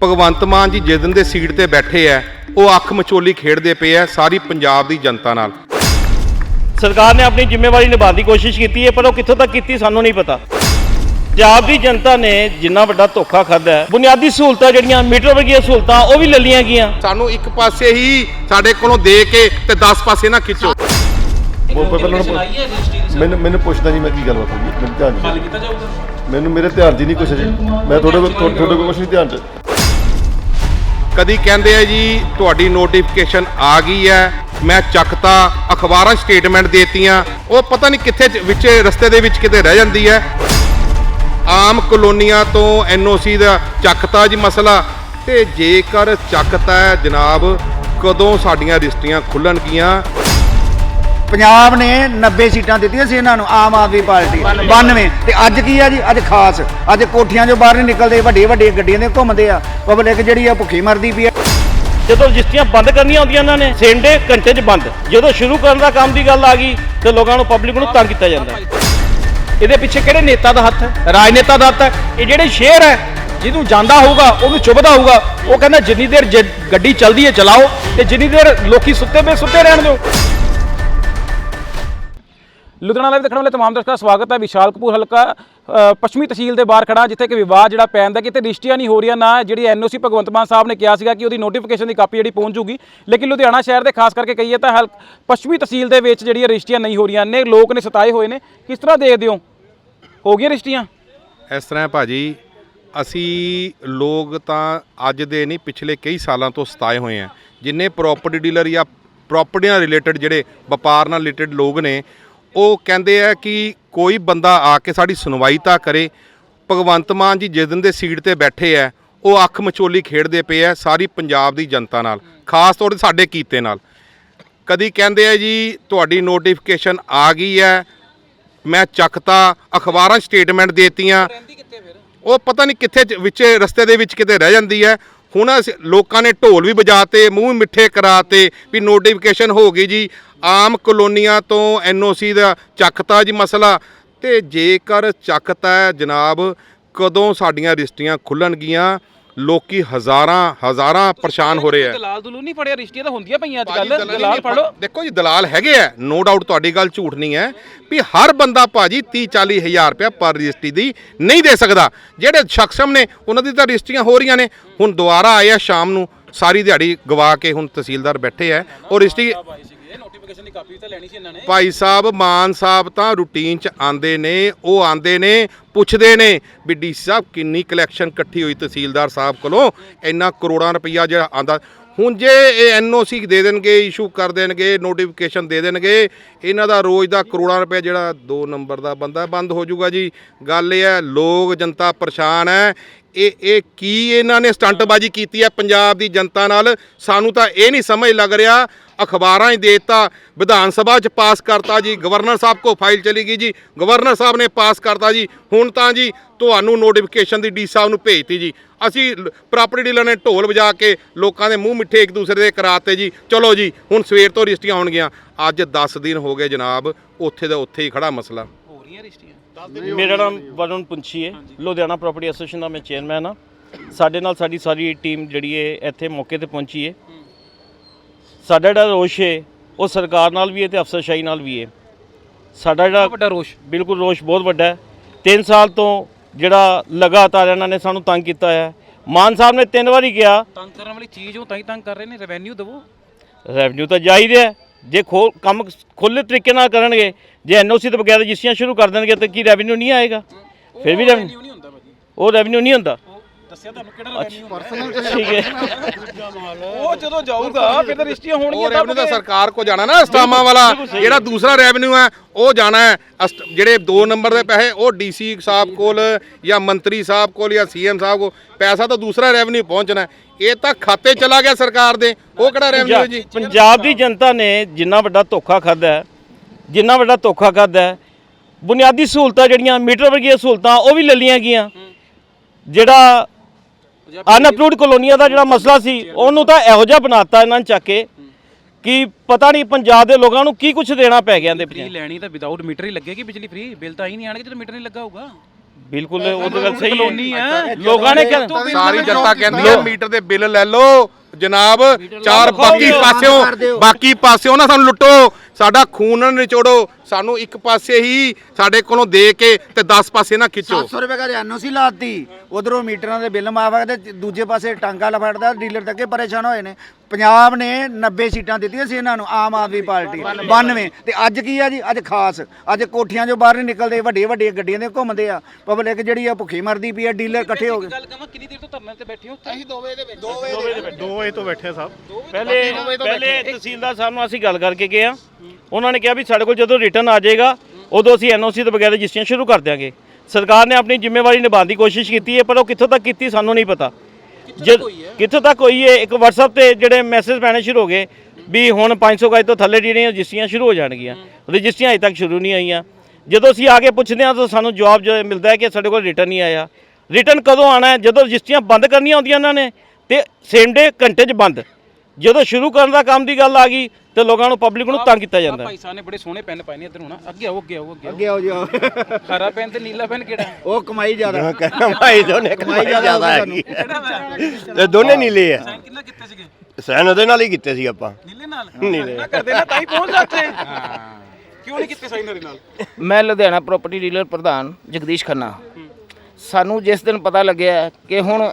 ਭਗਵੰਤ ਮਾਨ ਜੀ ਜਿਸ ਦਿਨ ਦੇ ਸੀਟ ਤੇ ਬੈਠੇ ਐ ਉਹ ਅੱਖ ਮਚੋਲੀ ਖੇਡਦੇ ਪਏ ਐ ਸਾਰੀ ਪੰਜਾਬ ਦੀ ਜਨਤਾ ਨਾਲ। ਸਰਕਾਰ ਨੇ ਆਪਣੀ ਜ਼ਿੰਮੇਵਾਰੀ ਨਿਭਾਉਣ ਦੀ ਕੋਸ਼ਿਸ਼ ਕੀਤੀ ਹੈ ਪਰ ਉਹ ਕਿੱਥੋਂ ਤੱਕ ਕੀਤੀ ਸਾਨੂੰ ਨਹੀਂ ਪਤਾ। ਪੰਜਾਬ ਦੀ ਜਨਤਾ ਨੇ ਜਿੰਨਾ ਵੱਡਾ ਧੋਖਾ ਖਾਦਾ ਹੈ ਬੁਨਿਆਦੀ ਸਹੂਲਤਾਂ ਜਿਹੜੀਆਂ ਮੀਟਰ ਵਰਗੀਆਂ ਸਹੂਲਤਾਂ ਉਹ ਵੀ ਲੈ ਲਈਆਂ ਗਈਆਂ। ਸਾਨੂੰ ਇੱਕ ਪਾਸੇ ਹੀ ਸਾਡੇ ਕੋਲੋਂ ਦੇ ਕੇ ਤੇ 10 ਪਾਸੇ ਨਾ ਖਿੱਚੋ। ਮੈਨੂੰ ਮੈਨੂੰ ਪੁੱਛਦਾ ਨਹੀਂ ਮੈਂ ਕੀ ਗੱਲਬਾਤ ਹੋਈ ਹੈ, ਮੈਨੂੰ ਧਿਆਨ ਨਹੀਂ। ਮੈਨੂੰ ਮੇਰੇ ਧਿਆਨ ਹੀ ਨਹੀਂ ਕੁਛ ਜੀ ਮੈਂ ਤੁਹਾਡੇ ਕੋਲ ਤੁਹਾਡੇ ਕੋਲ ਕੁਛ ਨਹੀਂ ਧਿਆਨ 'ਚ। ਕਦੀ ਕਹਿੰਦੇ ਆ ਜੀ, ਤੁਹਾਡੀ ਨੋਟੀਫਿਕੇਸ਼ਨ ਆ ਗਈ ਹੈ, ਮੈਂ ਚੱਕਤਾ, ਅਖਬਾਰਾਂ ਸਟੇਟਮੈਂਟ ਦੇਤੀਆਂ, ਉਹ ਪਤਾ ਨਹੀਂ ਕਿੱਥੇ ਵਿੱਚ, ਰਸਤੇ ਦੇ ਵਿੱਚ ਕਿਤੇ ਰਹਿ ਜਾਂਦੀ ਹੈ। ਆਮ ਕਲੋਨੀਆਂ ਤੋਂ ਐਨਓਸੀ ਦਾ ਚੱਕਤਾ ਜੀ ਮਸਲਾ, ਤੇ ਜੇਕਰ ਚੱਕਤਾ ਜਨਾਬ, ਕਦੋਂ ਸਾਡੀਆਂ ਰਜਿਸਟਰੀਆਂ ਖੁੱਲਣਗੀਆਂ? ਪੰਜਾਬ ਨੇ 90 ਸੀਟਾਂ ਦਿੱਤੀਆਂ ਸੀ ਇਹਨਾਂ ਨੂੰ, ਆਮ ਆਦਮੀ ਪਾਰਟੀ 92 ਤੇ ਅੱਜ ਕੀ ਆ ਜੀ? ਅੱਜ ਖਾਸ। ਅੱਜ ਕੋਠੀਆਂ 'ਚੋਂ ਬਾਹਰ ਨਹੀਂ ਨਿਕਲਦੇ ਵੱਡੀਆਂ ਵੱਡੀਆਂ ਗੱਡੀਆਂ ਦੇ ਘੁੰਮਦੇ ਆ। ਪਬਲਿਕ ਜਿਹੜੀ ਆ ਭੁੱਖੀ ਮਰਦੀ ਪਈ ਆ। ਜਦੋਂ ਰਜਿਸਟਰੀਆਂ ਬੰਦ ਕਰਨੀਆਂ ਹੁੰਦੀਆਂ ਇਹਨਾਂ ਨੇ ਸੇਮ ਡੇ ਘੰਟੇ 'ਚ ਬੰਦ। ਜਦੋਂ ਸ਼ੁਰੂ ਕਰਨ ਦਾ ਕੰਮ ਦੀ ਗੱਲ ਆ ਗਈ, ਤੇ ਲੋਕਾਂ ਨੂੰ ਪਬਲਿਕ ਨੂੰ ਤੰਗ ਕੀਤਾ ਜਾਂਦਾ। ਇਹਦੇ ਪਿੱਛੇ ਕਿਹੜੇ ਨੇਤਾ ਦਾ ਹੱਥ ਹੈ? ਰਾਜਨੇਤਾ ਦਾ ਹੱਥ ਹੈ। ਇਹ ਜਿਹੜੇ ਸ਼ੇਰ ਹੈ, ਜਿਹਨੂੰ ਜਾਂਦਾ ਹੋਊਗਾ, ਉਹਨੂੰ ਚੁੱਭਦਾ ਹੋਊਗਾ, ਉਹ ਕਹਿੰਦਾ ਜਿੰਨੀ ਦੇਰ ਜ- ਗੱਡੀ ਚੱਲਦੀ ਹੈ, ਚਲਾਓ। ਤੇ ਜਿੰਨੀ ਦੇਰ ਲੋਕੀ ਸੁੱਤੇ ਪਏ, ਸੁੱਤੇ ਰਹਿਣ ਦਿਓ। ਲੁਧਿਆਣਾ ਲਾਈਵ ਦੇਖਣ ਵਾਲੇ ਤਮਾਮ ਦਰਸ਼ਕਾਂ ਦਾ ਸਵਾਗਤ ਹੈ। ਵਿਸ਼ਾਲ ਕਪੂਰ ਹਲਕਾ ਪੱਛਮੀ ਤਹਿਸੀਲ ਦੇ ਬਾਹਰ ਖੜਾ, ਜਿੱਥੇ ਕਿ ਵਿਵਾਦ ਜਿਹੜਾ ਪੈਂਦਾ ਕਿ ਤੇ ਰਜਿਸਟਰੀਆਂ ਨਹੀਂ ਹੋ ਰਹੀਆਂ, ਨਾ ਜਿਹੜੀ ਐਨਓਸੀ ਭਗਵੰਤ ਮਾਨ ਸਾਹਿਬ ਨੇ ਕਿਹਾ ਸੀਗਾ ਕਿ ਉਹਦੀ ਨੋਟੀਫਿਕੇਸ਼ਨ ਦੀ ਕਾਪੀ ਜਿਹੜੀ ਪਹੁੰਚ ਜੂਗੀ ਲੇਕਿਨ ਲੁਧਿਆਣਾ ਸ਼ਹਿਰ ਦੇ ਖਾਸ ਕਰਕੇ ਕਹੀਏ ਤਾਂ ਹਲ, ਪੱਛਮੀ ਤਹਿਸੀਲ ਦੇ ਵਿੱਚ ਜਿਹੜੀਆਂ ਰਜਿਸਟਰੀਆਂ ਨਹੀਂ ਹੋ ਰਹੀਆਂ ਨੇ, ਲੋਕ ਨੇ ਸਤਾਏ ਹੋਏ ਨੇ। ਕਿਸ ਤਰ੍ਹਾਂ ਦੇਖਦੇ ਹੋ? ਹੋ ਗਈਆਂ ਰਜਿਸਟਰੀਆਂ ਇਸ ਤਰ੍ਹਾਂ ਹੈ ਭਾਜੀ, ਅਸੀਂ ਲੋਕ ਤਾਂ ਅੱਜ ਦੇ ਨਹੀਂ, ਪਿਛਲੇ ਕਈ ਸਾਲਾਂ ਤੋਂ ਸਤਾਏ ਹੋਏ ਆ। ਜਿੰਨੇ ਪ੍ਰਾਪਰਟੀ ਡੀਲਰ ਜਾਂ ਪ੍ਰਾਪਰਟੀ ਨਾਲ ਰਿਲੇਟਡ ਜਿਹੜੇ ਵਪਾਰ ਨਾਲ ਰਿਲੇਟਡ ਲੋਕ ਨੇ ਉਹ ਕਹਿੰਦੇ ਆ ਕਿ ਕੋਈ ਬੰਦਾ ਆ ਕੇ ਸਾਡੀ ਸੁਣਵਾਈ ਤਾਂ ਕਰੇ। ਭਗਵੰਤ ਮਾਨ ਜੀ ਜਿਸ ਦਿਨ ਦੇ ਸੀਟ ਤੇ ਬੈਠੇ ਆ, ਉਹ ਅੱਖ ਮਚੋਲੀ ਖੇਡਦੇ ਪਏ ਆ ਸਾਰੀ ਪੰਜਾਬ ਦੀ ਜਨਤਾ ਨਾਲ, ਖਾਸ ਤੌਰ ਤੇ ਸਾਡੇ ਕੀਤੇ ਨਾਲ। ਕਦੀ ਕਹਿੰਦੇ ਆ ਜੀ, ਤੁਹਾਡੀ ਨੋਟੀਫਿਕੇਸ਼ਨ ਆ ਗਈ ਹੈ ਮੈਂ ਚੱਕਤਾ, ਅਖਬਾਰਾਂ ਸਟੇਟਮੈਂਟ ਦੇਤੀਆਂ। ਉਹ ਪਤਾ ਨਹੀਂ ਕਿੱਥੇ ਵਿੱਚ, ਰਸਤੇ ਦੇ ਵਿੱਚ ਕਿਤੇ ਰਹਿ ਜਾਂਦੀ ਹੈ ਹੁਣ ਅਸੀਂ- ਲੋਕਾਂ ਨੇ ਢੋਲ ਵੀ ਵਜਾਤੇ, ਮੂੰਹ ਵੀ ਮਿੱਠੇ ਕਰਾਤੇ, ਵੀ ਨੋਟੀਫਿਕੇਸ਼ਨ ਹੋ ਗਈ ਜੀ। ਆਮ ਕਲੋਨੀਆਂ ਤੋਂ ਐਨਓਸੀ ਦਾ ਚੱਕਤਾ ਜੀ ਮਸਲਾ। ਤੇ ਜੇਕਰ ਚੱਕਤਾ ਜਨਾਬ, ਕਦੋਂ ਸਾਡੀਆਂ ਰਜਿਸਟਰੀਆਂ ਖੁੱਲਣਗੀਆਂ? ਲੋਕੀ ਹਜ਼ਾਰਾਂ ਹਜ਼ਾਰਾਂ ਪਰੇਸ਼ਾਨ ਹੋ ਰਹੇ ਆ ਦਲਾਲ ਦਲੂ ਨਹੀਂ ਫੜਿਆ ਰਜਿਸਟਰੀਆਂ ਤਾਂ ਹੁੰਦੀਆਂ ਪਈਆਂ ਅੱਜ ਕੱਲ ਦਲਾਲੀ ਫੜੋ। ਦੇਖੋ ਜੀ ਦਲਾਲ ਹੈਗੇ ਆ ਨੋ ਡਾਊਟ ਤੁਹਾਡੀ ਗੱਲ ਝੂਠ ਨਹੀਂ ਹੈ ਵੀ ਹਰ ਬੰਦਾ ਭਾਜੀ 30 40 ਹਜ਼ਾਰ ਰੁਪਇਆ ਪਰ ਰਜਿਸਟਰੀ ਦੀ ਨਹੀਂ ਦੇ ਸਕਦਾ। ਜਿਹੜੇ ਸ਼ਖਸਮ ਨੇ ਉਹਨਾਂ ਦੀ ਤਾਂ ਰਜਿਸਟਰੀਆਂ ਹੋ ਰਹੀਆਂ ਨੇ। ਹੁਣ ਦੁਬਾਰਾ ਆਏ ਆ ਸ਼ਾਮ ਨੂੰ ਸਾਰੀ ਦਿਹਾੜੀ ਗਵਾ ਕੇ ਹੁਣ ਤਹਿਸੀਲਦਾਰ ਬੈਠੇ ਆ ਔਰ ਰਜਿਸਟਰੀ ਨੋਟੀਫਿਕੇਸ਼ਨ ਦੀ ਕਾਪੀ ਤਾਂ ਲੈਣੀ ਸੀ ਇਹਨਾਂ ਨੇ। ਭਾਈ ਸਾਹਿਬ, ਮਾਨ ਸਾਹਿਬ ਤਾਂ ਰੂਟੀਨ ਚ ਆਂਦੇ ਨੇ, ਉਹ ਆਂਦੇ ਨੇ, ਪੁੱਛਦੇ ਨੇ ਵੀ ਡੀਸੀ ਸਾਹਿਬ ਕਿੰਨੀ ਕਲੈਕਸ਼ਨ ਇਕੱਠੀ ਹੋਈ ਤਹਿਸੀਲਦਾਰ ਸਾਹਿਬ ਕੋਲੋਂ, ਇੰਨਾ ਕਰੋੜਾਂ ਰੁਪਈਆ ਜਿਹੜਾ ਆਂਦਾ ਹੁਣ ਜੇ ਇਹ ਐਨਓਸੀ ਦੇ ਦੇਣਗੇ ਇਸ਼ੂ ਕਰ ਦੇਣਗੇ ਨੋਟੀਫਿਕੇਸ਼ਨ ਦੇ ਦੇਣਗੇ, ਇਹਨਾਂ ਦਾ ਰੋਜ਼ ਦਾ ਕਰੋੜਾਂ ਰੁਪਏ ਜਿਹੜਾ 2 ਨੰਬਰ ਦਾ ਬੰਦਾ ਬੰਦ ਹੋ ਜਾਊਗਾ ਜੀ। ਗੱਲ ਇਹ ਹੈ, ਲੋਕ ਜਨਤਾ ਪਰੇਸ਼ਾਨ ਹੈ ਇਹ ਇਹ ਕੀ ਇਹਨਾਂ ਨੇ ਸਟੰਟਬਾਜ਼ੀ ਕੀਤੀ ਹੈ ਪੰਜਾਬ ਦੀ ਜਨਤਾ ਨਾਲ? ਸਾਨੂੰ ਤਾਂ ਇਹ ਨਹੀਂ ਸਮਝ ਲੱਗ ਰਿਹਾ। ਅਖਬਾਰਾਂ 'ਚ ਦੇਤਾ। ਵਿਧਾਨ ਸਭਾ 'ਚ ਪਾਸ ਕਰਤਾ ਜੀ। ਗਵਰਨਰ ਸਾਹਿਬ ਕੋ ਫਾਈਲ ਚਲੀ ਗਈ ਜੀ। ਗਵਰਨਰ ਸਾਹਿਬ ਨੇ ਪਾਸ ਕਰਤਾ ਜੀ। ਹੁਣ ਤਾਂ ਜੀ ਤੁਹਾਨੂੰ ਨੋਟੀਫਿਕੇਸ਼ਨ ਦੀ ਡੀ ਸਾਹਿਬ ਨੂੰ ਭੇਜਤੀ ਜੀ। ਅਸੀਂ ਪ੍ਰਾਪਰਟੀ ਡੀਲਰ ਨੇ ਢੋਲ ਵਜਾ ਕੇ ਲੋਕਾਂ ਦੇ ਮੂੰਹ ਮਿੱਠੇ ਇੱਕ ਦੂਸਰੇ ਦੇ ਕਰਾਤੇ ਜੀ। ਚਲੋ ਜੀ, ਹੁਣ ਸਵੇਰ ਤੋਂ ਰਜਿਸਟਰੀਆਂ ਹੋਣਗੀਆਂ ਅੱਜ 10 ਦਿਨ ਹੋ ਗਏ ਜਨਾਬ। ਉੱਥੇ ਦਾ ਉੱਥੇ ਹੀ ਖੜਾ ਮਸਲਾ। ਹੋ ਰਹੀਆਂ ਰਜਿਸਟਰੀਆਂ ਮੇਰਾ ਨਾਮ ਵਰੁਣ ਪੁੰਛੀ ਹੈ। ਲੁਧਿਆਣਾ ਪ੍ਰਾਪਰਟੀ ਐਸੋਸੀਏਸ਼ਨ ਦਾ ਮੈਂ ਚੇਅਰਮੈਨ ਹਾਂ। ਸਾਡੇ ਨਾਲ ਸਾਡੀ ਸਾਰੀ ਟੀਮ ਜਿਹੜੀ ਹੈ ਇੱਥੇ ਮੌਕੇ ਤੇ ਪਹੁੰਚੀ ਹੈ। ਸਾਡਾ ਜਿਹੜਾ ਰੋਸ਼ ਹੈ ਉਹ ਸਰਕਾਰ ਨਾਲ ਵੀ ਹੈ ਤੇ ਅਫਸਰਸ਼ਾਹੀ ਨਾਲ ਵੀ ਹੈ। ਸਾਡਾ ਜਿਹੜਾ ਵੱਡਾ ਰੋਸ਼। ਬਿਲਕੁਲ ਰੋਸ਼ ਬਹੁਤ ਵੱਡਾ ਹੈ। 3 ਸਾਲ ਤੋਂ ਜਿਹੜਾ ਲਗਾਤਾਰ ਇਹਨਾਂ ਨੇ ਸਾਨੂੰ ਤੰਗ ਕੀਤਾ ਹੈ। ਮਾਨ ਸਾਹਿਬ ਨੇ ਤਿੰਨ ਵਾਰੀ ਕਿਹਾ ਤੰਗ ਕਰਨ ਵਾਲੀ ਚੀਜ਼ ਉਹ ਤਾਂ ਹੀ ਤੰਗ ਕਰ ਰਹੇ ਨੇ ਰੈਵਨਿਊ ਦੇਵੋ। ਰੈਵਨਿਊ ਤਾਂ ਚਾਹੀਦਾ ਹੈ। ਜੇ ਖੋਲ ਕੰਮ ਖੁੱਲੇ ਤਰੀਕੇ ਨਾਲ ਕਰਨਗੇ ਜੇ ਐਨਓਸੀ ਤੋਂ ਬਗੈਰ ਰਜਿਸਟਰੀਆਂ ਸ਼ੁਰੂ ਕਰ ਦੇਣਗੇ ਤਾਂ ਕੀ ਰੈਵਨਿਊ ਨਹੀਂ ਆਏਗਾ? ਫਿਰ ਵੀ ਰੈਵਨਿਊ ਨਹੀਂ ਹੁੰਦਾ ਭਾਜੀ। ਉਹ ਰੈਵਨਿਊ ਨਹੀਂ ਹੁੰਦਾ। ਦੱਸਿਆ ਤੁਹਾਨੂੰ ਕਿਹੜਾ ਰੈਵਨਿਊ ਠੀਕ ਹੈ। ਉਹ ਜਦੋਂ ਜਾਊਗਾ ਫਿਰ ਤਾਂ ਰਜਿਸਟਰੀਆਂ ਉਹ ਹੋਣਗੀਆਂ ਰੈਵਨਿਊ ਤਾਂ ਸਰਕਾਰ ਕੋ ਜਾਣਾ ਨਾ ਸਟਾਮਾਂ ਵਾਲਾ ਜਿਹੜਾ ਦੂਸਰਾ ਰੈਵਨਿਊ ਹੈ ਉਹ ਜਾਣਾ ਹੈ। ਅਸਟ- ਜਿਹੜੇ 2 ਨੰਬਰ ਦੇ ਪੈਸੇ ਉਹ ਡੀਸੀ ਸਾਹਿਬ ਕੋਲ ਜਾਂ ਮੰਤਰੀ ਸਾਹਿਬ ਕੋਲ ਜਾਂ ਸੀਐਮ ਸਾਹਿਬ ਕੋਲ ਪੈਸਾ ਤਾਂ ਦੂਸਰਾ ਰੈਵਨਿਊ ਪਹੁੰਚਣਾ ਹੈ। ਇਹ ਤਾਂ ਖਾਤੇ ਚਲਾ ਗਿਆ ਸਰਕਾਰ ਦੇ। ਉਹ ਕਿਹੜਾ ਰੈਵਨਿਊ ਹੈ ਜੀ? ਪੰਜਾਬ ਦੀ ਜਨਤਾ ਨੇ ਜਿੰਨਾ ਵੱਡਾ ਧੋਖਾ ਖਾਦਾ ਹੈ ਜਿੰਨਾ ਵੱਡਾ ਧੋਖਾ ਖਾਦਾ ਹੈ ਬੁਨਿਆਦੀ ਸਹੂਲਤਾਂ ਜਿਹੜੀਆਂ ਮੀਟਰ ਵਰਗੀਆਂ ਸਹੂਲਤਾਂ ਉਹ ਵੀ ਲੈ ਲਈਆਂ ਗਈਆਂ। ਜਿਹੜਾ ਅਨਅਪਰੂਵਡ ਕਲੋਨੀਆਂ ਦਾ ਜਿਹੜਾ ਮਸਲਾ ਸੀ ਉਹਨੂੰ ਤਾਂ ਇਹੋ ਜਿਹਾ ਬਣਾਤਾ ਇਹਨਾਂ ਨੇ ਚੱਕ ਕੇ ਕਿ ਪਤਾ ਨਹੀਂ ਪੰਜਾਬ ਦੇ ਲੋਕਾਂ ਨੂੰ ਕੀ ਕੁਝ ਦੇਣਾ ਪੈ ਗਿਆ ਇਹਦੇ ਫ੍ਰੀ ਪਿੱਛੇ। ਲੈਣੀ ਤਾਂ ਵਿਦਆਊਟ ਮੀਟਰ ਹੀ ਲੱਗੇਗੀ ਬਿਜਲੀ ਫ੍ਰੀ ਬਿੱਲ ਤਾਂ ਹੀ ਨਹੀਂ ਆਣਗੇ ਜਦੋਂ ਮੀਟਰ ਨਹੀਂ ਲੱਗਾ ਹੋਊਗਾ। ਬਿਲਕੁਲ ਉਹ ਤਾਂ ਗੱਲ ਸਹੀ ਹੈ। ਲੋਕਾਂ ਨੇ ਕਿਹਾ ਸਾਰੀ ਜਨਤਾ ਕਹਿੰਦੀ ਹੈ ਮੀਟਰ ਦੇ ਬਿੱਲ ਲੈ ਲਓ। ਜਨਾਬ ਚਾਰ ਬਾਕੀ ਪਾਸਿਓਂ ਬਾਕੀ ਪਾਸਿਓਂ ਨਾ ਸਾਨੂੰ ਲੁੱਟੋ। ਸਾਡਾ ਖੂਨ ਨਾ ਨਿਚੋੜੋ। ਸਾਨੂੰ ਇੱਕ ਪਾਸੇ ਹੀ ਸਾਡੇ ਕੋਲੋਂ ਦੇ ਕੇ ਤੇ 10 ਪਾਸੇ ਨਾ ਖਿੱਚੋ। 700 ਰੁਪਏ ਦਾ ਐਨਓਸੀ ਲਾਤੀ। ਉਧਰੋਂ ਮੀਟਰਾਂ ਦੇ ਬਿੱਲ ਮਾਫ ਤੇ ਦੂਜੇ ਪਾਸੇ ਟਾਂਗਾ ਲਫੜਦਾ। ਡੀਲਰ ਤੇ ਅੱਗੇ ਪਰੇਸ਼ਾਨ ਹੋਏ ਨੇ। ਪੰਜਾਬ ਨੇ 90 ਸੀਟਾਂ ਦਿੱਤੀਆਂ ਸੀ ਇਹਨਾਂ ਨੂੰ ਆਮ ਆਦਮੀ ਪਾਰਟੀ 92 ਤੇ ਅੱਜ ਕੀ ਆ ਜੀ? ਅੱਜ ਖਾਸ। ਅੱਜ ਕੋਠੀਆਂ 'ਚੋਂ ਬਾਹਰ ਨਹੀਂ ਨਿਕਲਦੇ ਵੱਡੀਆਂ ਵੱਡੀਆਂ ਗੱਡੀਆਂ ਦੇ ਘੁੰਮਦੇ ਆ। ਪਬਲਿਕ ਜਿਹੜੀ ਆ ਭੁੱਖੀ ਮਰਦੀ ਪਈ ਆ ਡੀਲਰ ਇਕੱਠੇ ਹੋ ਗਏ। ਗੱਲ ਕਹਾਂ ਕਿੰਨੀ ਦੇਰ ਤੋਂ ਧਰਨੇ ਤੇ ਬੈਠੇ ਹੋ ਅਸੀਂ ਦੋ ਵਜੇ ਤੋਂ ਬੈਠੇ ਸਾਹਿਬ। ਪਹਿਲੇ ਪਹਿਲੇ ਤਹਿਸੀਲਦਾਰ ਸਾਹਿਬ ਨੂੰ ਅਸੀਂ ਗੱਲ ਕਰਕੇ ਗਏ ਆ। ਉਹਨਾਂ ਨੇ ਕਿਹਾ ਵੀ ਸਾਡੇ ਕੋਲ ਜਦੋਂ ਰਿਟਰਨ ਆ ਜਾਏਗਾ ਉਦੋਂ ਅਸੀਂ ਐਨਓਸੀ ਤੋਂ ਬਗੈਰ ਰਜਿਸਟਰੀਆਂ ਸ਼ੁਰੂ ਕਰ ਦਿਆਂਗੇ। ਸਰਕਾਰ ਨੇ ਆਪਣੀ ਜ਼ਿੰਮੇਵਾਰੀ ਨਿਭਾਉਣ ਦੀ ਕੋਸ਼ਿਸ਼ ਕੀਤੀ ਹੈ ਪਰ ਉਹ ਕਿੱਥੋਂ ਤੱਕ ਕੀਤੀ ਸਾਨੂੰ ਨਹੀਂ ਪਤਾ। ਜਦ ਕਿੱਥੋਂ ਤੱਕ ਹੋਈ ਹੈ ਇੱਕ WhatsApp ਤੇ ਜਿਹੜੇ ਮੈਸੇਜ ਪੈਣੇ ਸ਼ੁਰੂ ਹੋ ਗਏ ਵੀ ਹੁਣ 500 ਗਜ ਤੋਂ ਥੱਲੇ ਜਿਹੜੀਆਂ ਰਜਿਸਟਰੀਆਂ ਸ਼ੁਰੂ ਹੋ ਜਾਣਗੀਆਂ। ਰਜਿਸਟਰੀਆਂ ਅਜੇ ਤੱਕ ਸ਼ੁਰੂ ਨਹੀਂ ਆਈਆਂ। ਜਦੋਂ ਅਸੀਂ ਆ ਕੇ ਪੁੱਛਦੇ ਹਾਂ ਤਾਂ ਸਾਨੂੰ ਜਵਾਬ ਜੋ ਮਿਲਦਾ ਹੈ ਕਿ ਸਾਡੇ ਕੋਲ ਰਿਟਰਨ ਨਹੀਂ ਆਇਆ। ਰਿਟਰਨ ਕਦੋਂ ਆਣਾ ਹੈ? ਜਦੋਂ ਰਜਿਸਟਰੀਆਂ ਬੰਦ ਕਰਨੀਆਂ ਹੁੰਦੀਆਂ ਉਹਨਾਂ ਨੇ ਤੇ ਸੇਮ ਡੇ ਘੰਟੇ 'ਚ ਬੰਦ। ਜਦੋਂ ਸ਼ੁਰੂ ਕਰਨ ਦਾ ਕੰਮ ਦੀ ਗੱਲ ਆ ਗਈ ਤੇ ਲੋਕਾਂ ਨੂੰ ਪਬਲਿਕ ਨੂੰ ਤੰਗ ਕੀਤਾ ਜਾਂਦਾ। ਹੈ। ਭਾਈ ਸਾਹਿਬ ਨੇ ਬੜੇ ਸੋਹਣੇ ਪੈਨ ਪਾਏ ਨੇ ਇੱਧਰ ਹੁਣ। ਅੱਗੇ ਆਓ ਅੱਗੇ ਆਓ ਅੱਗੇ ਆਓ। ਅੱਗੇ ਆਓ ਜੀ ਆਓ। ਹਰਾ ਪੈਨ ਤੇ ਨੀਲਾ ਪੈਨ ਕਿਹੜਾ? ਉਹ ਕਮਾਈ ਜ਼ਿਆਦਾ। ਭਾਈ ਦੋਨੇ ਕਮਾਈ ਜ਼ਿਆਦਾ ਹੈਗੀ। ਤੇ ਦੋਨੇ ਨੀਲੇ ਆ। ਕਿੰਨਾ ਕੀਤੇ ਸੀਗੇ? ਸੈਨ ਉਹਦੇ ਨਾਲ ਹੀ ਕੀਤੇ ਸੀ ਆਪਾਂ। ਨੀਲੇ ਨਾਲ? ਨੀਲੇ। ਨਾ ਕਰਦੇ ਨਾ ਤਾਂ ਹੀ ਪਹੁੰਚ ਜਾਂਦੇ। ਕਿਉਂ ਨਹੀਂ ਕੀਤੇ ਸਾਈਨ ਉਹਦੇ ਨਾਲ? ਮੈਂ ਲੁਧਿਆਣਾ ਪ੍ਰਾਪਰਟੀ ਡੀਲਰ ਪ੍ਰਧਾਨ ਜਗਦੀਸ਼ ਖੰਨਾ। ਸਾਨੂੰ ਜਿਸ ਦਿਨ ਪਤਾ ਲੱਗਿਆ ਕਿ ਹੁਣ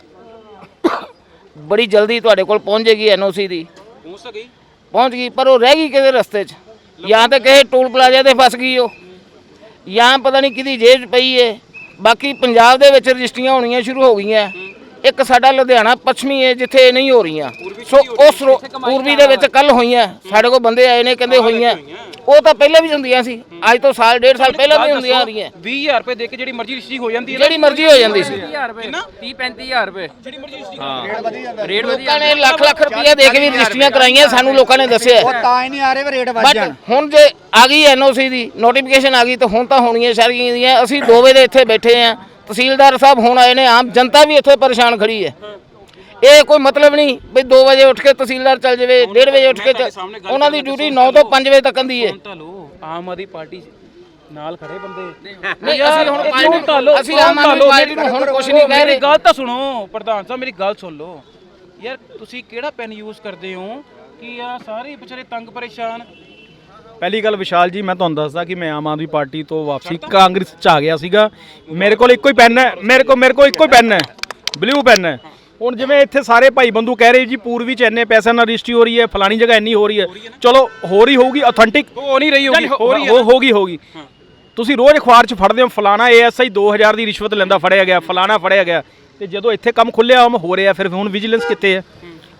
ਬੜੀ ਜਲਦੀ ਤੁਹਾਡੇ ਕੋਲ ਪਹੁੰਚ ਜੇਗੀ ਐਨਓਸੀ ਦੀ। ਪਹੁੰਚ ਤਾਂ ਗਈ। ਪਹੁੰਚ ਗਈ ਪਰ ਉਹ ਰਹਿ ਗਈ ਕਿਤੇ ਰਸਤੇ 'ਚ? ਜਾਂ ਤਾਂ ਕਿਸੇ ਟੋਲ ਪਲਾਜ਼ਾ ਤੇ ਫਸ ਗਈ ਉਹ। ਜਾਂ ਪਤਾ ਨਹੀਂ ਕਿਹਦੀ ਜੇਬ 'ਚ ਪਈ ਏ। ਬਾਕੀ ਪੰਜਾਬ ਦੇ ਵਿੱਚ ਰਜਿਸਟਰੀਆਂ ਹੋਣੀਆਂ ਸ਼ੁਰੂ ਹੋ ਗਈਆਂ। ਇੱਕ ਸਾਡਾ ਲੁਧਿਆਣਾ ਪੱਛਮੀ ਏ ਜਿੱਥੇ ਇਹ ਨਹੀਂ ਹੋ ਰਹੀਆਂ। ਸੋ ਉਸ ਪੂਰਬੀ ਦੇ ਵਿੱਚ ਕੱਲ ਹੋਈਆਂ। ਸਾਡੇ ਕੋਲ ਬੰਦੇ ਆਏ ਨੇ ਕਹਿੰਦੇ ਹੋਈਆਂ। ਉਹ ਤਾਂ ਪਹਿਲਾਂ ਵੀ ਹੁੰਦੀਆਂ ਸੀ। ਅੱਜ ਤੋਂ ਸਾਲ ਡੇਢ ਸਾਲ ਪਹਿਲਾਂ ਵੀ ਹੁੰਦੀਆਂ ਆ ਰਹੀਆਂ 20000 ਰੁਪਏ ਦੇ ਕੇ ਜਿਹੜੀ ਮਰਜ਼ੀ ਰਜਿਸਟਰੀ ਹੋ ਜਾਂਦੀ ਹੈ ਜਿਹੜੀ ਮਰਜ਼ੀ ਹੋ ਜਾਂਦੀ ਸੀ। ਕਿੰਨਾ? 30 35000 ਰੁਪਏ। ਜਿਹੜੀ ਮਰਜ਼ੀ ਰਜਿਸਟਰੀ ਰੇਟ ਲੋਕਾਂ ਨੇ ਲੱਖ ਲੱਖ ਰੁਪਇਆ ਦੇ ਕੇ ਵੀ ਰਜਿਸਟਰੀਆਂ ਕਰਾਈਆਂ ਸਾਨੂੰ ਲੋਕਾਂ ਨੇ ਦੱਸਿਆ। ਉਹ ਤਾਂ ਹੀ ਨਹੀਂ ਆ ਰਹੇ ਵੀ ਰੇਟ ਵੱਧ ਜਾਣ। ਹੁਣ ਜੇ ਆ ਗਈ ਐਨਓਸੀ ਦੀ ਨੋਟੀਫਿਕੇਸ਼ਨ ਆ ਗਈ ਤਾਂ ਹੁਣ ਤਾਂ ਹੋਣੀਆਂ ਸਾਰੀਆਂ ਦੀਆਂ। ਅਸੀਂ 2 ਵਜੇ ਦੇ ਇੱਥੇ ਬੈਠੇ ਆ ਤਹਿਸੀਲਦਾਰ ਸਾਹਿਬ ਹੁਣ ਆਏ ਨੇ ਆਮ ਜਨਤਾ ਵੀ ਇੱਥੇ ਪਰੇਸ਼ਾਨ ਖੜੀ ਹੈ। ਇਹ ਕੋਈ ਮਤਲਬ ਨਹੀਂ ਵੀ 2 ਵਜੇ ਉੱਠ ਕੇ ਤਹਿਸੀਲਦਾਰ ਚੱਲ ਜਾਵੇ 1:30 ਵਜੇ ਉੱਠ ਕੇ ਚੱਲ- ਉਹਨਾਂ ਦੀ ਡਿਊਟੀ 9 ਤੋਂ 5 ਵਜੇ ਤੱਕ ਦੀ ਹੈ ਤਾਂ ਲੋ ਆਮ ਆਦਮੀ ਪਾਰਟੀ ਨਾਲ ਖੜੇ ਬੰਦੇ। ਨਹੀਂ ਅਸੀਂ ਹੁਣ ਢਾਲੋ ਅਸੀਂ ਆਮ ਆਦਮੀ ਪਾਰਟੀ ਨੂੰ ਹੁਣ ਕੁਝ ਨਹੀਂ ਕਹਿ ਮੇਰੀ ਰਹੇ। ਗੱਲ ਤਾਂ ਸੁਣੋ ਪ੍ਰਧਾਨ ਸਾਹਿਬ ਮੇਰੀ ਗੱਲ ਸੁਣ ਲਓ। ਯਾਰ ਤੁਸੀਂ ਕਿਹੜਾ ਪੈਨ ਯੂਜ਼ ਕਰਦੇ ਹੋ ਕਿ ਆ ਸਾਰੇ ਵਿਚਾਰੇ ਤੰਗ ਪਰੇਸ਼ਾਨ? ਪਹਿਲੀ ਗੱਲ ਵਿਸ਼ਾਲ ਜੀ ਮੈਂ ਤੁਹਾਨੂੰ ਦੱਸਦਾ ਕਿ ਮੈਂ ਆਮ ਆਦਮੀ ਪਾਰਟੀ ਤੋਂ ਵਾਪਸੀ ਕਾਂਗਰਸ ਚ ਆ ਗਿਆ ਸੀਗਾ। ਮੇਰੇ ਕੋਲ ਇੱਕੋ ਹੀ ਪੈਨ ਹੈ ਮੇਰੇ ਕੋਲ ਮੇਰੇ ਕੋਲ ਇੱਕੋ ਹੀ ਪੈਨ ਹੈ। ਬਲੂ ਪੈਨ ਹੈ। ਹੁਣ ਜਿਵੇਂ ਇੱਥੇ ਸਾਰੇ ਭਾਈ ਬੰਦੂ ਕਹਿ ਰਹੇ ਜੀ ਪੂਰਬੀ ਚ ਇੰਨੇ ਪੈਸਿਆਂ ਨਾਲ ਰਜਿਸਟਰੀ ਹੋ ਰਹੀ ਹੈ ਫਲਾਣੀ ਜਗ੍ਹਾ ਇੰਨੀ ਹੋ ਰਹੀ ਹੈ। ਚਲੋ ਹੋ ਰਹੀ ਹੋਊਗੀ ਆਥੈਂਟਿਕ ਹੋ ਨਹੀਂ ਰਹੀ ਹੋਗੀ ਹੋ ਰਹੀ ਹੈ ਹੋ ਹੋਗੀ ਹੋਗੀ ਤੁਸੀਂ ਰੋਜ਼ ਅਖਬਾਰ 'ਚ ਫੜਦੇ ਹੋ ਫਲਾਣਾ ਏਐਸਆਈ 2000 ਦੀ ਰਿਸ਼ਵਤ ਲੈਂਦਾ ਫੜਿਆ ਗਿਆ ਫਲਾਣਾ ਫੜਿਆ ਗਿਆ। ਤੇ ਜਦੋਂ ਇੱਥੇ ਕੰਮ ਖੁੱਲਿਆ ਹਮ ਹੋ ਰਿਹਾ ਫਿਰ ਹੁਣ ਵਿਜੀਲੈਂਸ ਕਿੱਥੇ ਹੈ?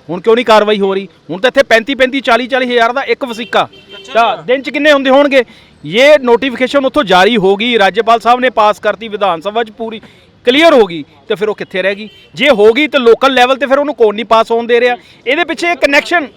ਹੁਣ ਕਿਉਂ ਨਹੀਂ ਕਾਰਵਾਈ ਹੋ ਰਹੀ? ਹੁਣ ਤਾਂ ਇੱਥੇ 35 35 40 40 ਹਜ਼ਾਰ ਦਾ ਇੱਕ ਵਸੀਕਾ। ਤਾਂ ਦਿਨ 'ਚ ਕਿੰਨੇ ਹੁੰਦੇ ਹੋਣਗੇ? ਇਹ ਨੋਟੀਫਿਕੇਸ਼ਨ ਉੱਥੋਂ ਜਾਰੀ ਹੋ ਗਈ। ਰਾਜਪਾਲ ਸਾਹਿਬ ਨੇ ਪਾਸ ਕਰਤੀ ਵਿਧਾਨ ਸਭਾ 'ਚ ਪੂਰੀ। ਕਲੀਅਰ ਹੋ ਗਈ ਤੇ ਫਿਰ ਉਹ ਕਿੱਥੇ ਰਹਿ ਗਈ? ਜੇ ਹੋ ਗਈ ਤੇ ਲੋਕਲ ਲੈਵਲ ਤੇ ਫਿਰ ਉਹਨੂੰ ਕੋਣ ਨਹੀਂ ਪਾਸ ਹੋਣ ਦੇ ਰਿਹਾ। ਇਹਦੇ ਪਿੱਛੇ ਕਨੈਕਸ਼ਨ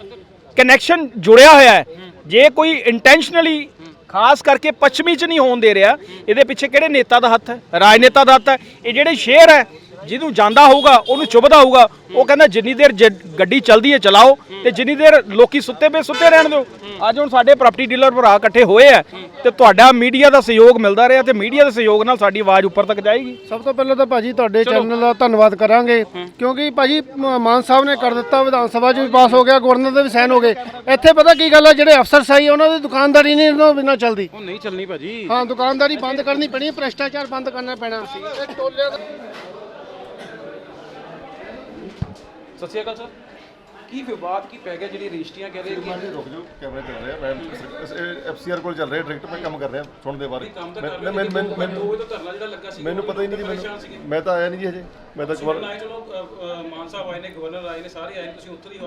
ਕਨੈਕਸ਼ਨ ਜੁੜਿਆ ਹੋਇਆ ਹੈ। ਜੇ ਕੋਈ ਇੰਟੈਂਸ਼ਨਲੀ ਖਾਸ ਕਰਕੇ ਪੱਛਮੀ ਚ ਨਹੀਂ ਹੋਣ ਦੇ ਰਿਹਾ, ਇਹਦੇ ਪਿੱਛੇ ਕਿਹੜੇ ਨੇਤਾ ਦਾ ਹੱਥ ਹੈ? ਰਾਜਨੇਤਾ ਦਾ ਹੱਥ ਹੈ। ਇਹ ਜਿਹੜੇ ਸ਼ੇਰ ਹੈ ਜਿਹਨੂੰ ਜਾਂਦਾ ਹੋਊਗਾ ਉਹਨੂੰ ਚੁਭਦਾ ਹੋਊਗਾ ਉਹ ਕਹਿੰਦਾ ਜਿੰਨੀ ਦੇਰ ਜ- ਗੱਡੀ ਚੱਲਦੀ ਹੈ ਚਲਾਓ ਤੇ ਜਿੰਨੀ ਦੇਰ ਲੋਕੀ ਸੁੱਤੇ ਪਏ ਸੁੱਤੇ ਰਹਿਣ ਦਿਓ। ਅੱਜ ਹੁਣ ਸਾਡੇ ਪ੍ਰਾਪਰਟੀ ਡੀਲਰ ਭਰਾ ਇਕੱਠੇ ਹੋਏ ਆ ਤੇ ਤੁਹਾਡਾ ਮੀਡੀਆ ਦਾ ਸਹਿਯੋਗ ਮਿਲਦਾ ਰਿਹਾ ਤੇ ਮੀਡੀਆ ਦੇ ਸਹਿਯੋਗ ਨਾਲ ਸਾਡੀ ਆਵਾਜ਼ ਉੱਪਰ ਤੱਕ ਜਾਏਗੀ। ਸਭ ਤੋਂ ਪਹਿਲਾਂ ਤਾਂ ਭਾਜੀ ਤੁਹਾਡੇ ਚੈਨਲ ਦਾ ਧੰਨਵਾਦ ਕਰਾਂਗੇ ਕਿਉਂਕਿ ਭਾਜੀ ਮ- ਮਾਨ ਸਾਹਿਬ ਨੇ ਕਰ ਦਿੱਤਾ ਵਿਧਾਨ ਸਭਾ 'ਚ ਵੀ ਪਾਸ ਹੋ ਗਿਆ ਗਵਰਨਰ ਦੇ ਵੀ ਸਾਈਨ ਹੋ ਗਏ। ਇੱਥੇ ਪਤਾ ਕੀ ਗੱਲ ਹੈ ਜਿਹੜੇ ਅਫਸਰ ਸਹੀ ਉਹਨਾਂ ਦੀ ਦੁਕਾਨਦਾਰੀ ਨਹੀਂ ਉਹਨਾਂ ਬਿਨਾਂ ਚੱਲਦੀ। ਉਹ ਨਹੀਂ ਚੱਲਣੀ ਭਾਜੀ। ਹਾਂ ਦੁਕਾਨਦਾਰੀ ਬੰਦ ਕਰਨੀ ਪੈਣੀ ਭ੍ਰਿਸ਼ਟਾਚਾਰ ਬੰਦ ਕਰਨਾ ਪੈਣਾ। ਇਹ ਟੋਲਿਆਂ ਦਾ ਸਤਿ ਸ਼੍ਰੀ ਅਕਾਲ ਸਰ। ਕੀ ਵਿਵਾਦ ਕੀ ਪੈ ਗਿਆ ਜਿਹੜੀ ਰਜਿਸਟਰੀਆਂ ਕਹਿ ਰਹੇ ਕਿ ਜੀ ਰੁਕ ਜਾਓ ਕੈਮਰੇ ਚੱਲ ਰਿਹਾ ਮੈਂ ਐਫਸੀਆਰ ਕੋਲ ਚੱਲ ਰਿਹਾ ਡਾਇਰੈਕਟ ਮੈਂ ਕੰਮ ਕਰ ਰਿਹਾ ਸੁਣ ਦੇ ਬਾਰੇ। ਮੈਂ ਮੈਂ ਮੈਂ ਮੈਨੂੰ ਉਹ ਤਾਂ ਧਰਨਾ ਜਿਹੜਾ ਲੱਗਾ ਸੀ ਮੈਨੂੰ ਪਤਾ ਹੀ ਨਹੀਂ ਜੀ ਮੈਨੂੰ ਮੈਂ ਤਾਂ ਆਇਆ ਨਹੀਂ ਜੀ ਹਜੇ। ਮੈਂ ਤਾਂ ਗਵਰ ਨਾ ਚਲੋ ਮਾਨ ਸਾਹਿਬ ਆਏ ਨੇ ਗਵਰਨਰ ਆਏ ਨੇ ਸਾਰੇ ਆਏ ਨੇ ਤੁਸੀਂ ਉੱਥੇ ਹੀ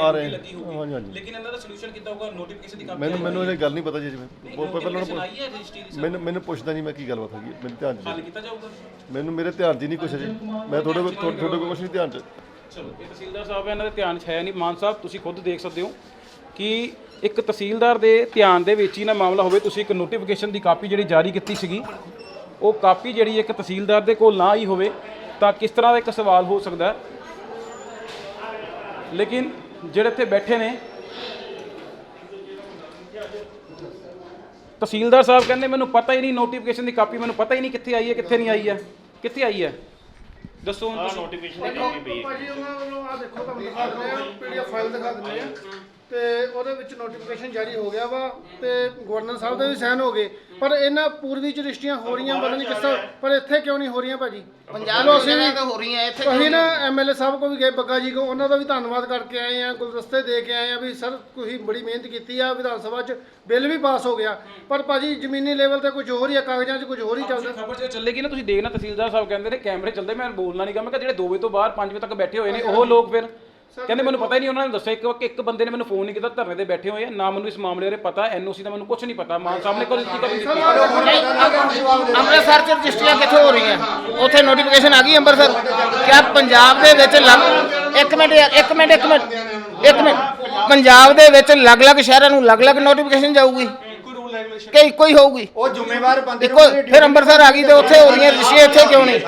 ਆ- ਰਹੇ ਲੱਗੀ ਹੋਊਗੀ। ਲੇਕਿਨ ਇਹਨਾਂ ਦਾ ਸੋਲੂਸ਼ਨ ਕਿੱਦਾਂ ਹੋਊਗਾ? ਨੋਟੀਫਿਕੇਸ਼ਨ ਦੀ ਕਾਪੀ ਮੈਨੂੰ ਮੈਨੂੰ ਇਹ ਗੱਲ ਨਹੀਂ ਪਤਾ ਜੀ ਜਿਵੇਂ ਪਹਿਲਾਂ ਨੋਟੀਫਿਕੇਸ਼ਨ ਆਈ ਹੈ ਰਜਿਸਟਰੀ ਦੀ ਮੈਨੂੰ ਮੈਨੂੰ ਪੁੱਛਦਾ ਨਹੀਂ ਮੈਂ ਕੀ ਗੱਲਬਾਤ ਹੈਗੀ ਹੈ, ਮੈਨੂੰ ਧਿਆਨ 'ਚ ਹੱਲ। ਕੀਤਾ ਜਾਊਗਾ? ਮੈਨੂੰ ਮੇਰੇ ਧਿਆਨ ਹੀ ਨਹੀਂ ਕੁਛ ਅਜੇ ਮੈਂ ਤੁਹਾਡੇ ਕੋਲ ਤੁਹਾਡੇ ਕੋਲ ਕੁਛ ਨਹੀਂ ਧਿਆਨ 'ਚ। ਚਲੋ, ਇਹ ਤਹਿਸੀਲਦਾਰ ਸਾਹਿਬ ਇਹਨਾਂ ਦੇ ਧਿਆਨ 'ਚ ਹੈ ਨਹੀਂ। ਮਾਨ ਸਾਹਿਬ, ਤੁਸੀਂ ਖੁਦ ਦੇਖ ਸਕਦੇ ਹੋ ਕਿ ਇੱਕ ਤਹਿਸੀਲਦਾਰ ਦੇ ਧਿਆਨ ਦੇ ਵਿੱਚ ਹੀ ਨਾ ਮਾਮਲਾ ਹੋਵੇ। ਤੁਸੀਂ ਇੱਕ ਨੋਟੀਫਿਕੇਸ਼ਨ ਦੀ ਕਾਪੀ ਜਿਹੜੀ ਜਾਰੀ ਕੀਤੀ ਸੀਗੀ, ਉਹ ਕਾਪੀ ਜਿਹੜੀ ਇੱਕ ਤਹਿਸੀਲਦਾਰ ਦੇ ਕੋਲ ਨਾ ਹੀ ਹੋਵੇ ਤਾਂ ਕਿਸ ਤਰ੍ਹਾਂ ਦਾ ਇੱਕ ਸਵਾਲ ਹੋ ਸਕਦਾ ਹੈ? ਲੇਕਿਨ ਜਿਹੜੇ ਇੱਥੇ ਬੈਠੇ ਨੇ, ਤਹਿਸੀਲਦਾਰ ਸਾਹਿਬ ਕਹਿੰਦੇ, ਮੈਨੂੰ ਪਤਾ ਹੀ ਨਹੀਂ ਨੋਟੀਫਿਕੇਸ਼ਨ ਦੀ ਕਾਪੀ ਮੈਨੂੰ ਪਤਾ ਹੀ ਨਹੀਂ ਕਿੱਥੇ ਆਈ ਹੈ, ਕਿੱਥੇ ਨਹੀਂ ਆਈ ਹੈ, ਕਿੱਥੇ ਆਈ ਹੈ? ਦੱਸੋ ਹੁਣ ਤੁਸੀਂ। ਭਾਜੀ ਉਹਨਾਂ ਵੱਲੋਂ ਆ ਦੇਖੋ ਤੁਹਾਨੂੰ ਦਿਖਾ ਦਿੰਦੇ ਆ ਪੀਡੀਐਫ ਫਾਈਲ ਦਿਖਾ ਦਿੰਦੇ ਆ। ਤੇ ਉਹਦੇ ਵਿੱਚ ਨੋਟੀਫਿਕੇਸ਼ਨ ਜਾਰੀ ਹੋ ਗਿਆ ਵਾ ਤੇ ਗਵਰਨਰ ਸਾਹਿਬ ਦੇ ਵੀ ਸਾਈਨ ਹੋ ਗਏ। ਪਰ ਇਹਨਾਂ ਪੂਰਬੀ ਚ ਰਜਿਸਟਰੀਆਂ ਹੋ ਰਹੀਆਂ ਪਤਾ ਨਹੀਂ ਕਿਸ ਤਰ੍ਹਾਂ ਪਰ ਇੱਥੇ ਕਿਉਂ ਨਹੀਂ ਹੋ ਰਹੀਆਂ ਭਾਜੀ? ਪੰਜਾਬ ਚਲੋ ਵਿੱਚ ਅਸੀਂ ਵੀ ਤਾਂ ਹੋ ਰਹੀਆਂ ਇੱਥੇ ਅਸੀਂ ਨਾ ਐਮਐਲਏ ਸਾਹਿਬ ਕੋ ਵੀ ਗਏ ਬੱਗਾ ਜੀ ਕੋ ਉਹਨਾਂ ਦਾ ਵੀ ਧੰਨਵਾਦ ਕਰਕੇ ਆਏ ਆ ਗੁਲਦਸਤੇ ਦੇ ਕੇ ਆਏ ਆ ਵੀ ਸਰ ਤੁਸੀਂ ਬੜੀ ਮਿਹਨਤ ਕੀਤੀ ਆ ਵਿਧਾਨ ਸਭਾ ਚ ਬਿੱਲ ਵੀ ਪਾਸ ਹੋ ਗਿਆ। ਪਰ ਭਾਜੀ ਜ਼ਮੀਨੀ ਲੈਵਲ ਤੇ ਕੁਝ ਹੋਰ ਹੀ ਆ ਕਾਗਜ਼ਾਂ 'ਚ ਕੁਝ ਹੋਰ ਹੀ ਚੱਲਦਾ। ਖਬਰ ਜੇ ਚੱਲੇਗੀ ਨਾ ਤੁਸੀਂ ਦੇਖਣਾ ਤਹਿਸੀਲਦਾਰ ਸਾਹਿਬ ਕਹਿੰਦੇ ਨੇ ਕੈਮਰੇ ਚੱਲਦੇ ਮੈਂ ਬੋਲਣਾ ਨਹੀਂ ਗਾ ਮੈਂ ਕਿਹਾ ਜਿਹੜੇ 2 ਵਜੇ ਤੋਂ ਬਾਅਦ 5 ਵਜੇ ਤੱਕ ਬੈਠੇ ਹੋਏ ਨੇ ਉਹ ਲੋਕ ਫਿਰ ਕਹਿੰਦੇ ਮੈਨੂੰ ਪਤਾ ਹੀ ਨਹੀਂ ਉਹਨਾਂ ਨੇ ਦੱਸਿਆ ਕਿ ਇੱਕ ਇੱਕ ਬੰਦੇ ਨੇ ਮੈਨੂੰ ਫੋਨ ਨਹੀਂ ਕੀਤਾ ਧਰਨੇ ਤੇ ਬੈਠੇ ਹੋਏ ਆ। ਨਾ ਮੈਨੂੰ ਇਸ ਮਾਮਲੇ ਬਾਰੇ ਪਤਾ ਐਨਓਸੀ ਦਾ ਮੈਨੂੰ ਕੁਝ ਨਹੀਂ ਪਤਾ। ਮਾਨ ਸਾਹਿਬ ਨੇ ਕਦੋਂ ਦਿੱਤੀ ਕਦੋਂ ਦਿੱਤੀ? ਅੰਮ੍ਰਿਤਸਰ ਚ ਰਜਿਸਟਰੀਆਂ ਕਿੱਥੇ ਹੋ ਰਹੀਆਂ? ਉੱਥੇ ਨੋਟੀਫਿਕੇਸ਼ਨ ਆ ਗਈ ਅੰਮ੍ਰਿਤਸਰ? ਕਿਆ ਪੰਜਾਬ ਦੇ ਵਿੱਚ ਲੱਗ ਇੱਕ ਮਿੰਟ ਯਾਰ ਇੱਕ ਮਿੰਟ ਇੱਕ ਮਿੰਟ ਇੱਕ ਮਿੰਟ। ਪੰਜਾਬ ਦੇ ਵਿੱਚ ਅਲੱਗ-ਅਲੱਗ ਸ਼ਹਿਰਾਂ ਨੂੰ ਅਲੱਗ-ਅਲੱਗ ਨੋਟੀਫਿਕੇਸ਼ਨ ਜਾਊਗੀ। ਕਿ ਇੱਕੋ ਹੀ ਹੋਊਗੀ। ਉਹ ਜ਼ਿੰਮੇਵਾਰ ਬੰਦੇ ਇੱਕੋ ਫਿਰ ਅੰਮ੍ਰਿਤਸਰ ਆ ਗਈ ਤੇ ਉੱਥੇ ਹੋ ਰਹੀਆਂ ਰਜਿਸਟਰੀਆਂ ਇੱਥੇ ਕਿਉਂ ਨਹੀਂ?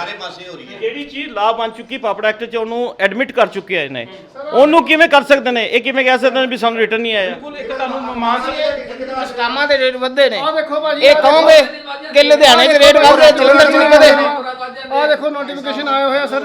ਜਿਹੜੀ ਚੀਜ਼ ਲਾਅ ਬਣ ਚੁੱਕੀ ਪਾਪੜਾ ਐਕਟ 'ਚ ਉਹਨੂੰ ਐਡਮਿਟ ਕਰ ਚੁੱਕੇ ਆ ਨੇ ਉਹਨੂੰ ਕਿਵੇਂ ਕਰ ਸਕਦੇ ਨੇ? ਇਹ ਕਿਵੇਂ ਕਹਿ ਸਕਦੇ ਨੇ ਵੀ ਸਾਨੂੰ ਰਿਟਰਨ ਨਹੀਂ ਆਇਆ? ਬਿਲਕੁਲ ਇੱਕ ਤੁਹਾਨੂੰ ਮਾਨ ਸਾਹਿਬ ਸਟਾਮਾਂ ਦੇ ਰੇਟ ਵਧੇ ਨੇ। ਆ ਦੇਖੋ ਭਾਜੀ ਇਹ ਕਹੋਗੇ ਕਿ ਲੁਧਿਆਣੇ 'ਚ ਰੇਟ ਵਧਦੇ ਜਲੰਧਰ 'ਚ ਨਹੀਂ ਵਧੇ? ਆ ਦੇਖੋ ਨੋਟੀਫਿਕੇਸ਼ਨ ਆਏ ਹੋਏ ਆ ਸਰ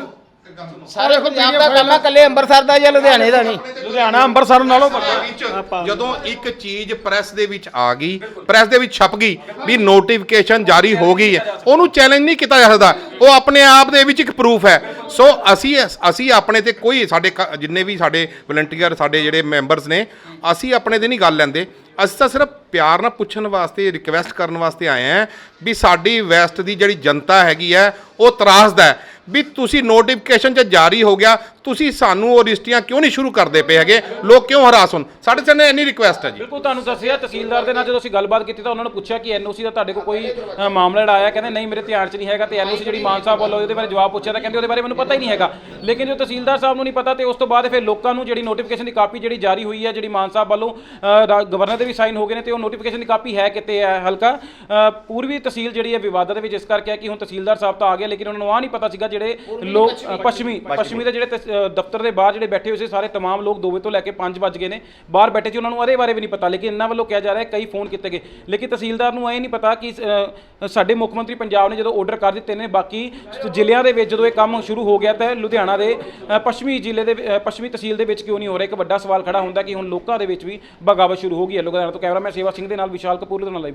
ਸਾਰੇ ਪੰਜਾਬ ਦਾ ਕੰਮ ਆ ਕੱਲੇ ਅੰਮ੍ਰਿਤਸਰ ਦਾ ਜਾਂ ਲੁਧਿਆਣੇ ਦਾ ਨਹੀਂ? ਲੁਧਿਆਣਾ ਅੰਮ੍ਰਿਤਸਰ ਨਾਲੋਂ ਵਿੱਚ ਜਦੋਂ ਇੱਕ ਚੀਜ਼ ਪ੍ਰੈਸ ਦੇ ਵਿੱਚ ਆ ਗਈ ਪ੍ਰੈਸ ਦੇ ਵਿੱਚ ਛਪ ਗਈ ਵੀ ਨੋਟੀਫਿਕੇਸ਼ਨ ਜਾਰੀ ਹੋ ਗਈ ਹੈ। ਉਹਨੂੰ ਚੈਲੰਜ ਨਹੀਂ ਕੀਤਾ ਜਾ ਸਕਦਾ। ਉਹ ਆਪਣੇ ਆਪ ਦੇ ਵਿੱਚ ਇੱਕ ਪ੍ਰੂਫ ਹੈ। ਸੋ ਅਸੀਂ ਅਸੀਂ ਆਪਣੇ ਤੇ ਕੋਈ ਸਾਡੇ ਜਿੰਨੇ ਵੀ ਸਾਡੇ ਵਲੰਟੀਅਰ ਸਾਡੇ ਜਿਹੜੇ ਮੈਂਬਰਸ ਨੇ ਅਸੀਂ ਆਪਣੇ ਤੇ ਨਹੀਂ ਗੱਲ ਲੈਂਦੇ। ਅਸੀਂ ਤਾਂ ਸਿਰਫ ਪਿਆਰ ਨਾਲ ਪੁੱਛਣ ਵਾਸਤੇ ਰਿਕਵੈਸਟ ਕਰਨ ਵਾਸਤੇ ਆਏ ਹਾਂ ਵੀ ਸਾਡੀ ਵੈਸਟ ਦੀ ਜਿਹੜੀ ਜਨਤਾ ਹੈਗੀ ਹੈ, ਉਹ ਤਰਾਸਦਾ ਹੈ। ਵੀ ਤੁਸੀਂ ਨੋਟੀਫਿਕੇਸ਼ਨ 'ਚ ਜਾਰੀ ਹੋ ਗਿਆ ਤੁਸੀਂ ਸਾਨੂੰ ਉਹ ਰਜਿਸਟਰੀਆਂ ਕਿਉਂ ਨਹੀਂ ਸ਼ੁਰੂ ਕਰਦੇ ਪਏ ਹੈਗੇ? ਲੋਕ ਕਿਉਂ ਹਰਾਸ ਹੋਣ? ਸਾਡੇ ਸਾਹਮਣੇ ਇੰਨੀ ਰਿਕੁਐਸਟ ਹੈ ਜੀ। ਬਿਲਕੁਲ ਤੁਹਾਨੂੰ ਦੱਸਿਆ ਤਹਿਸੀਲਦਾਰ ਦੇ ਨਾਲ ਜਦੋਂ ਅਸੀਂ ਗੱਲਬਾਤ ਕੀਤੀ ਤਾਂ ਉਹਨਾਂ ਨੂੰ ਪੁੱਛਿਆ ਕਿ ਐਨਓਸੀ ਦਾ ਤੁਹਾਡੇ ਕੋਲ ਕੋਈ ਅ, ਮਾਮਲਾ ਜਿਹੜਾ ਆਇਆ ਕਹਿੰਦੇ ਨਹੀਂ ਮੇਰੇ ਧਿਆਨ 'ਚ ਨਹੀਂ ਹੈਗਾ ਤੇ ਐਨਓਸੀ ਜਿਹੜੀ ਮਾਨ ਸਾਹਿਬ ਵੱਲੋਂ ਉਹਦੇ ਬਾਰੇ ਜਵਾਬ ਪੁੱਛਿਆ ਤਾਂ ਕਹਿੰਦੇ ਉਹਦੇ ਬਾਰੇ ਮੈਨੂੰ ਪਤਾ ਹੀ ਨਹੀਂ ਹੈਗਾ। ਲੇਕਿਨ ਜੋ ਤਹਿਸੀਲਦਾਰ ਸਾਹਿਬ ਨੂੰ ਨਹੀਂ ਪਤਾ ਤੇ ਉਸ ਤੋਂ ਬਾਅਦ ਫਿਰ ਲੋਕਾਂ ਨੂੰ ਜਿਹੜੀ ਨੋਟੀਫਿਕੇਸ਼ਨ ਦੀ ਕਾਪੀ ਜਿਹੜੀ ਜਾਰੀ ਹੋਈ ਹੈ ਜਿਹੜੀ ਮਾਨ ਸਾਹਿਬ ਵੱਲੋਂ ਅ, ਰਾ- ਗਵਰਨਰ ਦੇ ਵੀ ਸਾਈਨ ਹੋ ਗਏ ਨੇ ਤੇ ਉਹ ਨੋਟੀਫਿਕੇਸ਼ਨ ਦੀ ਕਾਪੀ ਹੈ ਕਿਤੇ ਹੈ ਹਲਕਾ? ਅ, ਪੂਰਬੀ ਤਹਿਸੀਲ ਜਿਹੜੀ ਹੈ ਵਿਵਾਦਾਂ ਦੇ ਵਿੱਚ ਇਸ ਕਰਕੇ ਹੈ ਕਿ ਹੁਣ ਤਹਿਸੀਲਦਾਰ ਸਾਹਿਬ ਤਾਂ ਆ ਗਏ ਲੇਕਿਨ ਉਹਨਾਂ ਨੂੰ ਆ ਨਹੀਂ ਪਤਾ ਸੀਗਾ ਜਿਹੜੇ ਲੋਕ ਅ, ਪੱਛਮੀ ਪੱਛਮੀ ਦੇ ਜਿਹੜੇ ਤਹਿਸ- ਦਫ਼ਤਰ ਦੇ ਬਾਹਰ ਜਿਹੜੇ ਬੈਠੇ ਹੋਏ ਸੀ ਸਾਰੇ तमाम ਲੋਕ 2 ਵਜੇ ਤੋਂ ਲੈ ਕੇ 5 ਵੱਜ ਗਏ ਨੇ ਬਾਹਰ ਬੈਠੇ ਸੀ ਉਹਨਾਂ ਨੂੰ ਉਹਦੇ ਬਾਰੇ ਵੀ ਨਹੀਂ ਪਤਾ ਲੇਕਿਨ ਇਹਨਾਂ ਵੱਲੋਂ ਕਿਹਾ ਜਾ ਰਿਹਾ ਹੈ ਕਈ ਫੋਨ ਕੀਤੇ ਗਏ ਲੇਕਿਨ ਤਹਿਸੀਲਦਾਰ ਨੂੰ ਇਹ ਨਹੀਂ ਪਤਾ ਕਿ ਅ, ਸਾਡੇ ਮੁੱਖ ਮੰਤਰੀ ਪੰਜਾਬ ਨੇ ਜਦੋਂ ਆਰਡਰ ਕਰ ਦਿੱਤੇ ਨੇ ਬਾਕੀ ਜ਼ਿਲ੍ਹਿਆਂ ਦੇ ਵਿੱਚ ਜਦੋਂ ਇਹ ਕੰਮ ਸ਼ੁਰੂ ਹੋ ਗਿਆ ਤਾਂ ਲੁਧਿਆਣਾ ਦੇ ਅ, ਪੱਛਮੀ ਜ਼ਿਲ੍ਹੇ ਦੇ ਅ, ਪੱਛਮੀ ਤਹਿਸੀਲ ਦੇ ਵਿੱਚ ਕਿਉਂ ਨਹੀਂ ਹੋ ਰਿਹਾ ਇੱਕ ਵੱਡਾ ਸਵਾਲ ਖੜਾ ਹੁੰਦਾ ਕਿ ਹੁਣ ਲੋਕਾਂ ਦੇ ਵਿੱਚ ਵੀ ਬਗਾਵਤ ਸ਼ੁਰੂ ਹੋ ਗਈ ਹੈ ਲੁਧਿਆਣਾ ਤੋਂ ਕੈਮਰਾਮੈਨ ਸੇਵਾ ਸਿੰਘ ਦੇ ਨਾਲ ਵਿਸ਼ਾਲ ਕਪੂਰ ਲੁਧਿਆਣਾ ਲਾਈਵ